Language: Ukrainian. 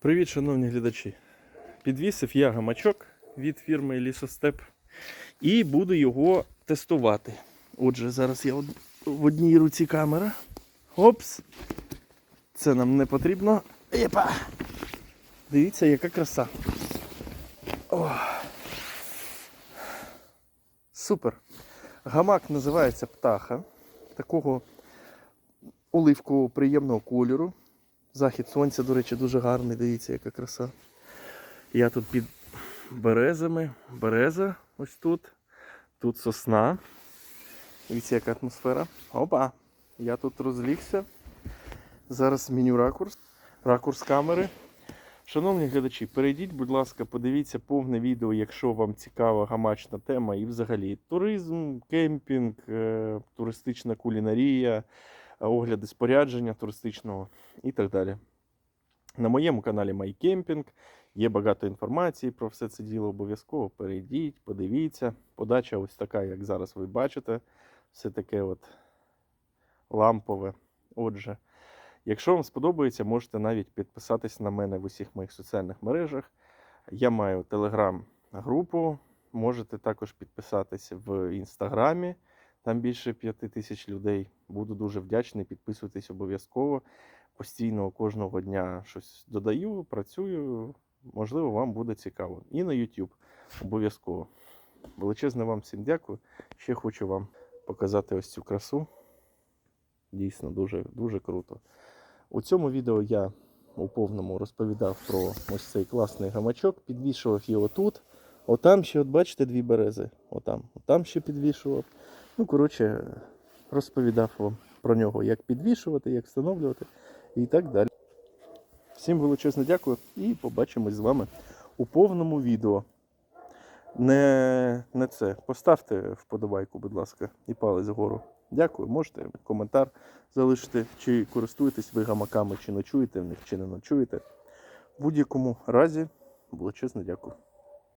Привіт, шановні глядачі. Підвісив я гамачок від фірми Лісостеп і буду його тестувати. Отже, зараз я в одній руці камера. Опс. Це нам не потрібно. Єпа. Дивіться, яка краса. О. Супер. Гамак називається птаха. Такого оливкового приємного кольору. Захід сонця, до речі, дуже гарний, дивіться, яка краса. Я тут під березами. Береза ось тут. Тут сосна. Дивіться, яка атмосфера. Опа! Я тут розлігся. Зараз зміню ракурс. Ракурс камери. Шановні глядачі, перейдіть, будь ласка, подивіться повне відео, якщо вам цікава гамачна тема і взагалі туризм, кемпінг, е, туристична кулінарія, огляди спорядження туристичного і так далі. На моєму каналі MyCamping є багато інформації про все це діло. Обов'язково перейдіть, подивіться. Подача ось така, як зараз ви бачите. Все таке от лампове. Отже, якщо вам сподобається, можете навіть підписатись на мене в усіх моїх соціальних мережах. Я маю телеграм-групу. Можете також підписатися в інстаграмі. Там більше п'яти тисяч людей. Буду дуже вдячний. Підписуйтесь обов'язково. Постійно кожного дня щось додаю, працюю. Можливо, вам буде цікаво. І на YouTube обов'язково. Величезне вам всім дякую. Ще хочу вам показати ось цю красу. Дійсно, дуже, дуже круто. У цьому відео я у повному розповідав про ось цей класний гамачок, підвішував його тут. Отам ще, от бачите, дві берези. Отам, отам ще підвішував. Ну, коротше, розповідав вам про нього, як підвішувати, як встановлювати і так далі. Всім величезне дякую і побачимось з вами у повному відео. Не, не це. Поставте вподобайку, будь ласка, і палець вгору. Дякую. Можете коментар залишити, чи користуєтесь ви гамаками, чи ночуєте в них, чи не ночуєте. В будь-якому разі величезне дякую.